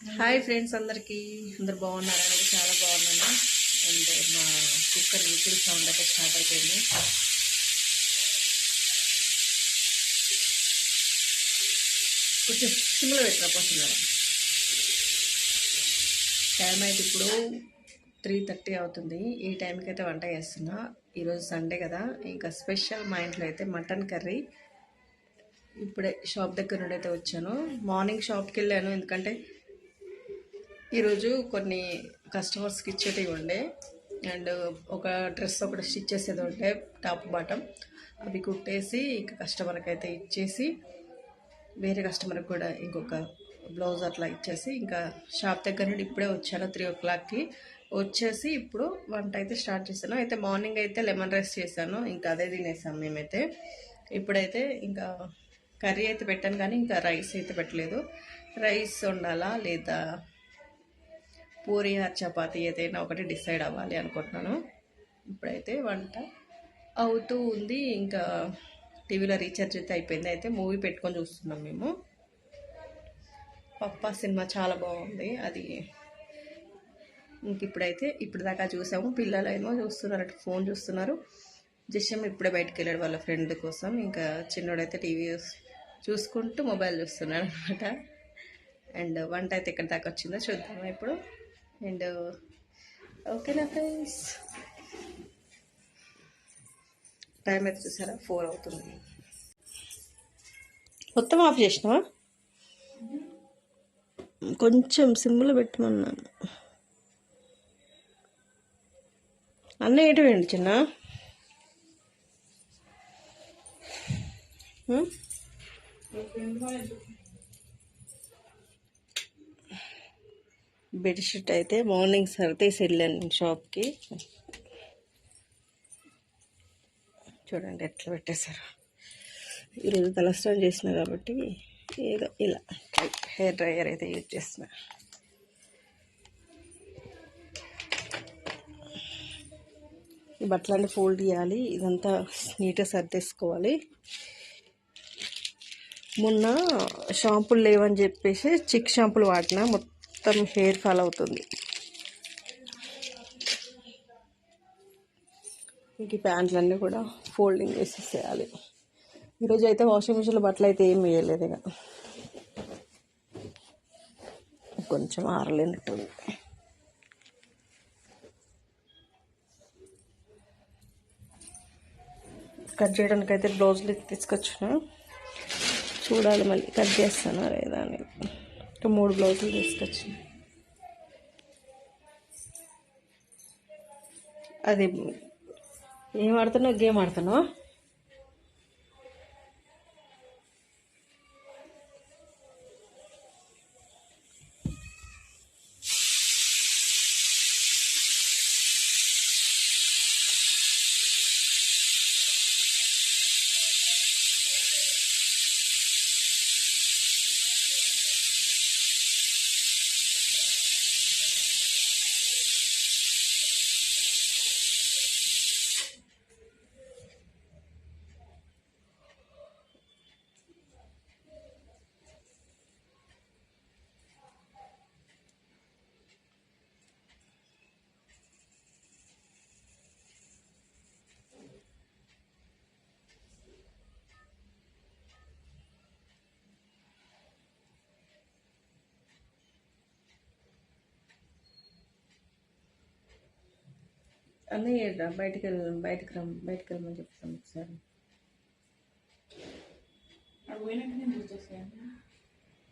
Hi friends అందరికీ. అందరు బాగున్నారా? నేను చాలా బాగున్నాను. అండ్ మా కుక్కర్ విజిల్ సౌండ్ అయితే స్టార్ట్ అయిపోయింది. కొంచెం సిమ్లో పెట్టిన పోతుంది టైం అయితే ఇప్పుడు త్రీ థర్టీ అవుతుంది. ఈ టైంకి అయితే వంట చేస్తున్నా. ఈరోజు సండే కదా. ఇంకా స్పెషల్ మా ఇంట్లో అయితే మటన్ కర్రీ. ఇప్పుడే షాప్ దగ్గర నుండి అయితే వచ్చాను. మార్నింగ్ షాప్కి వెళ్ళాను. ఎందుకంటే ఈరోజు కొన్ని కస్టమర్స్కి ఇచ్చేటివి ఉండే. అండ్ ఒక డ్రెస్ ఒకటి స్టిచ్ చేసేది ఉండే టాప్ బాటమ్ అవి కుట్టేసి ఇంకా కస్టమర్కి అయితే ఇచ్చేసి వేరే కస్టమర్కి కూడా ఇంకొక బ్లౌజ్ అట్లా ఇచ్చేసి ఇంకా షాప్ దగ్గర నుండి ఇప్పుడే వచ్చాను త్రీ ఓ క్లాక్కి వచ్చేసి ఇప్పుడు వంట అయితే స్టార్ట్ చేశాను. అయితే మార్నింగ్ అయితే లెమన్ రైస్ చేశాను ఇంకా అదే తినేసాం మేమైతే. ఇప్పుడైతే ఇంకా కర్రీ అయితే పెట్టాను కానీ ఇంకా రైస్ అయితే పెట్టలేదు. రైస్ ఉండాలా లేదా పూరి ఆర్ చపాతీ ఏదైనా ఒకటి డిసైడ్ అవ్వాలి అనుకుంటున్నాను. ఇప్పుడైతే వంట అవుతూ ఉంది. ఇంకా టీవీలో రీఛార్జ్ అయితే అయిపోయింది. అయితే మూవీ పెట్టుకొని చూస్తున్నాం మేము. పప్పా సినిమా చాలా బాగుంది. అది ఇంక ఇప్పుడైతే ఇప్పుడు దాకా చూసాము. పిల్లలు ఏమో చూస్తున్నారు ఫోన్ చూస్తున్నారు. జస్యం ఇప్పుడే బయటకు వెళ్ళాడు వాళ్ళ ఫ్రెండ్ కోసం. ఇంకా చిన్నోడైతే టీవీ చూసుకుంటూ మొబైల్ చూస్తున్నాడు అనమాట అండ్ వంట అయితే ఎక్కడి దాకా వచ్చిందో చూద్దామా ఇప్పుడు. అండ్ ఓకేనా ఫ్రెండ్స్? టైం అయితే చూసారా? ఫోర్ అవుతుంది. మొత్తం ఆఫ్ చేసినావా? కొంచెం సిమ్లో పెట్టమన్నాను. అన్న ఏంటి వేయండి చిన్న? Hmm? బెడ్షీట్ అయితే మార్నింగ్ సర్దేసి వెళ్ళాను షాప్కి. చూడండి ఎట్లా పెట్టేశారు. ఈరోజు తలస్నానం చేసిన కాబట్టి ఏదో ఇలా హెయిర్ డ్రైయర్ అయితే యూజ్ చేస్తున్నా. ఈ బట్టలన్నీ ఫోల్డ్ చేయాలి ఇదంతా నీట్గా సర్దేసుకోవాలి. మొన్న షాంపులు లేవని చెప్పేసి చిక్ షాంపూలు వాడినా మొత్తం హెయిర్ ఫాల్ అవుతుంది. ఇంక ఈ ప్యాంట్లన్నీ కూడా ఫోల్డింగ్ వేసేసేయాలి ఈరోజు అయితే వాషింగ్ మిషన్లో బట్టలు అయితే ఏం వేయలేదు ఇక. కొంచెం ఆరలేనట్టుంది. కట్ చేయడానికి అయితే బ్లౌజులు తీసుకొచ్చిన చూడాలి మళ్ళీ కట్ చేస్తానా లేదా అని. ఇంకా మూడు బ్లౌజులు తీసుకొచ్చిన. అది ఏం ఆడుతున్నావు? గేమ్ ఆడుతున్నావు? అన్నయ్య బయటికి వెళ్ళి బయటకు రమ్ బయటకు వెళ్ళమని చెప్తాను ఒకసారి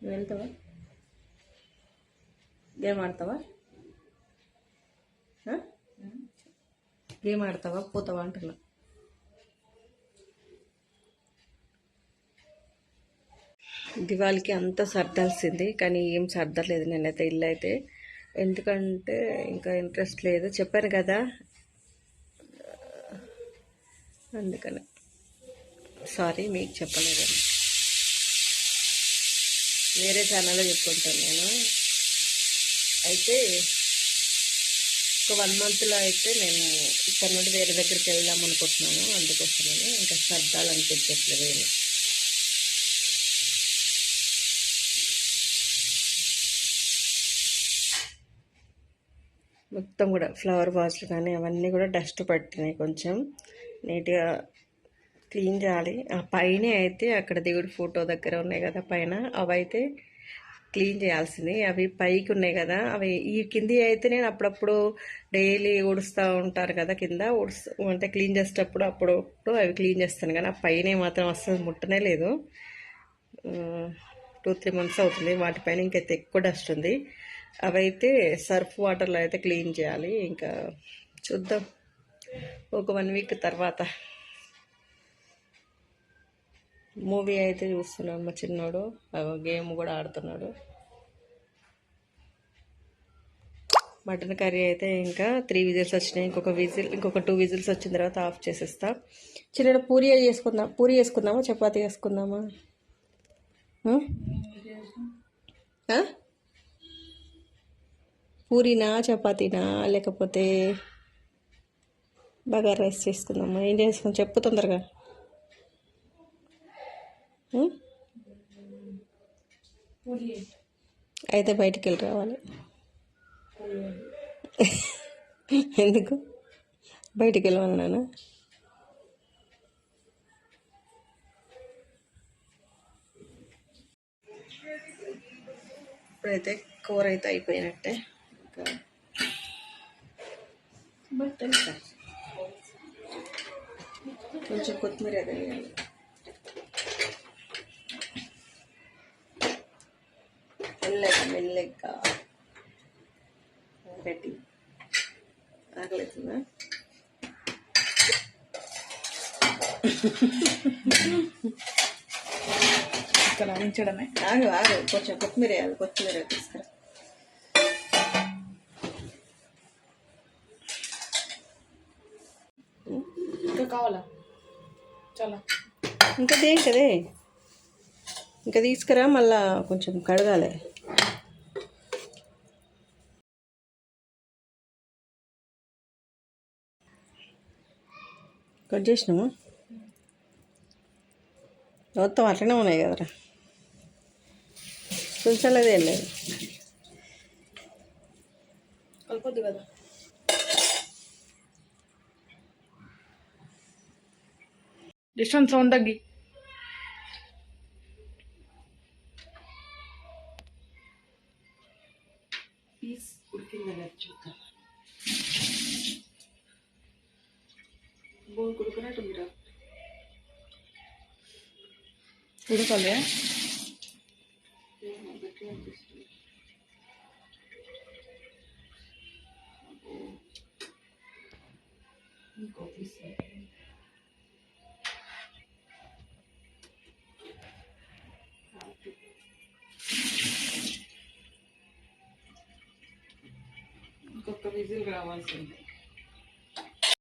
నువ్వు వెళ్తావా? గేమ్ ఆడతావా? గేమ్ ఆడతావా? పోతావా అంటున్నా. దివాళికి అంతా సర్దాల్సింది కానీ ఏం సర్దలేదు. నేనైతే ఇల్లు అయితే. ఎందుకంటే ఇంకా ఇంట్రెస్ట్ లేదు. చెప్పాను కదా అందుకని. సారీ మీకు చెప్పలేదండి. వేరే ఛానల్లో చెప్పుకుంటాను నేను. అయితే ఒక వన్ మంత్లో అయితే నేను ఇక్కడ నుండి వేరే దగ్గరికి వెళ్దాం అనుకుంటున్నాను. అందుకోసమని ఇంకా సర్దాలనిపించట్లేదు నేను మొత్తం కూడా ఫ్లవర్ వాజ్లు కానీ అవన్నీ కూడా డస్ట్ పట్టినాయి కొంచెం. నీట్గా క్లీన్ చేయాలి. ఆ పైన అయితే అక్కడ దేవుడి ఫోటో దగ్గర ఉన్నాయి కదా పైన. అవి అయితే క్లీన్ చేయాల్సింది. అవి పైకి ఉన్నాయి కదా. అవి ఈ కింది అయితే నేను అప్పుడప్పుడు డైలీ ఊడుస్తూ ఉంటారు కదా కింద. ఊడుస్తూ అంటే క్లీన్ చేసేటప్పుడు అప్పుడప్పుడు అవి క్లీన్ చేస్తాను. కానీ ఆ పైన మాత్రం అస్సలు ముట్టనే లేదు. టూ త్రీ మంత్స్ అవుతుంది. వాటిపైన ఇంకైతే ఎక్కువ డస్ట్ ఉంది. అవైతే సర్ఫ్ వాటర్లో అయితే క్లీన్ చేయాలి. ఇంకా చూద్దాం. ఒక వన్ వీక్ తర్వాత. మూవీ అయితే చూస్తున్నాడు మా చిన్నోడు. గేమ్ కూడా ఆడుతున్నాడు. మటన్ కర్రీ అయితే ఇంకా త్రీ విజిల్స్ వచ్చినాయి. ఇంకొక విజిల్ ఇంకొక టూ విజిల్స్ వచ్చిన తర్వాత ఆఫ్ చేసేస్తా. చిన్న పూరి చేసుకుందాం పూరి చేసుకుందామా చపాతీ చేసుకుందామా? పూరినా పూరీనా చపాతీనా లేకపోతే బగారా రైస్ చేసుకుందామా ఏం చేసుకుందాం చెప్పు తొందరగా. అయితే బయటికి వెళ్ళి రావాలి. ఎందుకు? బయటికి వెళ్ళమన్నానా ఇప్పుడైతే కూర అయితే అయిపోయినట్టే. ఇంకా బట్టలు ఇంకా కొంచెం కొత్తిమీర వేయాలి మెల్లగా మెల్లగా పెట్టి ఆకలిస్తుందా ఇక్కడ ఆగు ఆగు కొంచెం కొత్తిమీర వేయాలి కొత్తిమీర తీసుకురా. కావాలా? చాలా. ఇంకా దేంటదే ఇంకా తీసుకురా మళ్ళా కొంచెం కడగాలి. కట్ చేసినామా మొత్తం అట్లనే ఉన్నాయి కదరా. ఏం లేదు. కలిపొద్దు కదా. ರೇಷನ್ ಸೌಂಡಾಗಿ ಪೀಸ್ ಹುಡುಕಿಂದಲ್ಲ ಚೂತ ಬೋಲ್ ಕುಡುಕನ Thank you. విజిల్ రావాల్సింది.